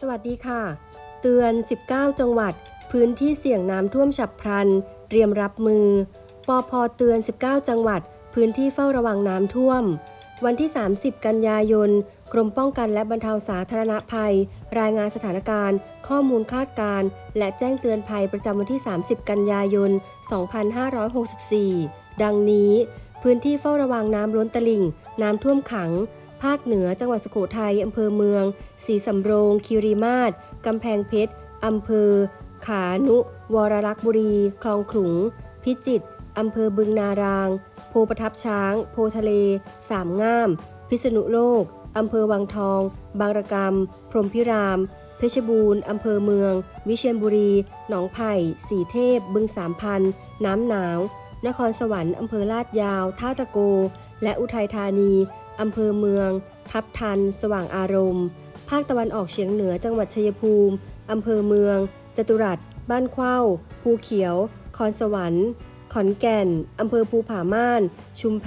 สวัสดีค่ะ เตือน 19 จังหวัด พื้นที่เสี่ยงน้ำท่วมฉับพลัน เตรียมรับมือ ปอพเตือน 19 จังหวัด พื้นที่เฝ้าระวังน้ำท่วม วันที่ 30 กันยายน กรมป้องกันและบรรเทาสาธารณภัย รายงานสถานการณ์ ข้อมูลคาดการณ์ และแจ้งเตือนภัยประจำวันที่ 30 กันยายน 2564 ดังนี้ พื้นที่เฝ้าระวังน้ำล้นตลิ่ง น้ำท่วมขัง ภาคเหนือ จังหวัดสุโขทัยอำเภอเมืองศรีสำโรง คิริมาศกำแพงเพชรอำเภอ ขานุ วรรักษ์บุรี คลองขลุง พิจิตรอำเภอบึงนาราง โพประทับช้าง โพทะเล สามงาม พิษณุโลกอำเภอวังทอง บางระกำพรหมพิราม เพชรบูรณ์อำเภอเมือง วิเชียรบุรี หนองไผ่ สีเทพ บึงสามพัน น้ำหนาว นครสวรรค์อำเภอลาดยาว ท่าตะโก และอุทัยธานี อำเภอเมือง ทับทัน สว่างอารมณ์ ภาคตะวันออกเฉียงเหนือจังหวัดชัยภูมิ อำเภอเมือง จตุรัส บ้านเข้า ภูเขียว คอนสวรรค์ ขอนแก่น อำเภอภูผาม่าน ชุมแพ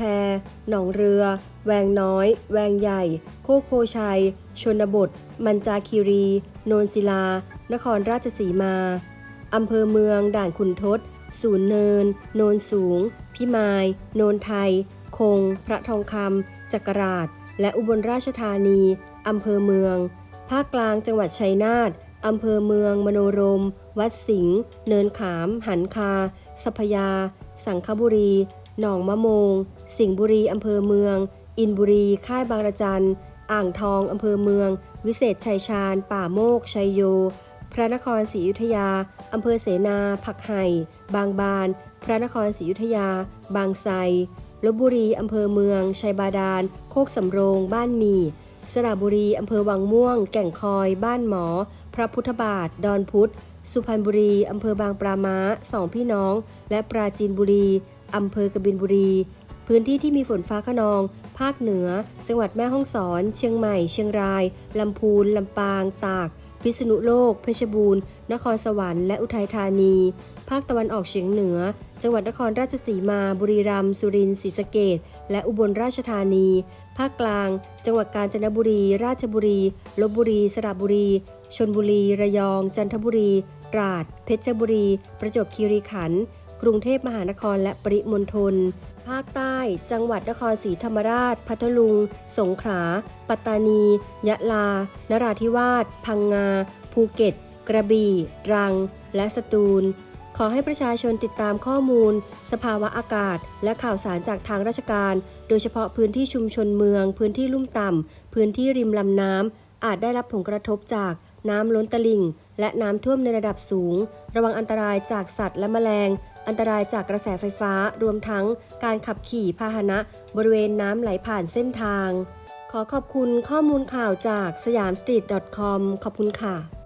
หนองเรือ แวงน้อย แวงใหญ่ โคกโพชัย ชนบท มันจาคีรี โนนศิลา นครราชสีมา อำเภอเมือง ด่านขุนทดศูนย์เนิน โนนสูง พิมาย โนนไทย คง พระทองคำ จักราช และอุบลราชธานีอำเภอเมือง ภาคกลางจังหวัดชัยนาทอำเภอเมือง มโนรม วัดสิงห์เนินขาม หันคาสัพยา สังขบุรี หนองมะโมง สิงห์บุรีอำเภอเมือง อินบุรี ค่ายบางระจัน อ่างทองอำเภอเมือง วิเศษชัยชาญ ป่าโมก ชัยโย พระนครศรีอยุธยาอำเภอเสนา ผักไห่ บางบาน พระนครศรีอยุธยา บางไทร ลบบุรีอำเภอเมือง ชัยบาดาล โคกสำโรง บ้านมี สระบุรีอำเภอวังม่วง แก่งคอย บ้านหมอ พระพุทธบาท ดอนพุธ สุพรรณบุรีอำเภอบางปลาม้าสองพี่น้อง และปราจีนบุรีอำเภอกบินบุรี พื้นที่ที่มีฝนฟ้าขนอง ภาคเหนือ จังหวัดแม่ฮ่องสอน เชียงใหม่ เชียงราย ลำพูน ลำปาง ตาก พิษณุโลก เพชรบูรณ์ นครสวรรค์ และอุทัยธานี ภาคตะวันออกเฉียงเหนือ จังหวัดนครราชสีมา บุรีรัมย์ สุรินทร์ ศรีสะเกษและอุบลราชธานี ภาคกลาง จังหวัดกาญจนบุรี ราชบุรี ลบบุรี สระบุรี ชนบุรี ระยอง จันทบุรี ตราด เพชรบุรี ประจวบคีรีขันธ์ กรุงเทพมหานครและปริมณฑล ภาคใต้ จังหวัดนครศรีธรรมราช พัทลุง สงขลา ปัตตานี ยะลา นราธิวาส พังงา ภูเก็ต กระบี่ ตรัง และสตูล ขอให้ประชาชนติดตามข้อมูล สภาวะอากาศ และข่าวสารจากทางราชการ โดยเฉพาะพื้นที่ชุมชนเมือง พื้นที่ลุ่มต่ำ พื้นที่ริมลำน้ำอาจได้รับผลกระทบจาก น้ำล้นตลิ่ง และน้ำท่วมในระดับสูง ระวังอันตรายจากสัตว์และแมลง อันตรายจากกระแสไฟฟ้า รวมทั้งการขับขี่พาหนะ บริเวณน้ำไหลผ่านเส้นทาง ขอขอบคุณข้อมูลข่าวจากสยามสตรีท .com ขอบคุณค่ะ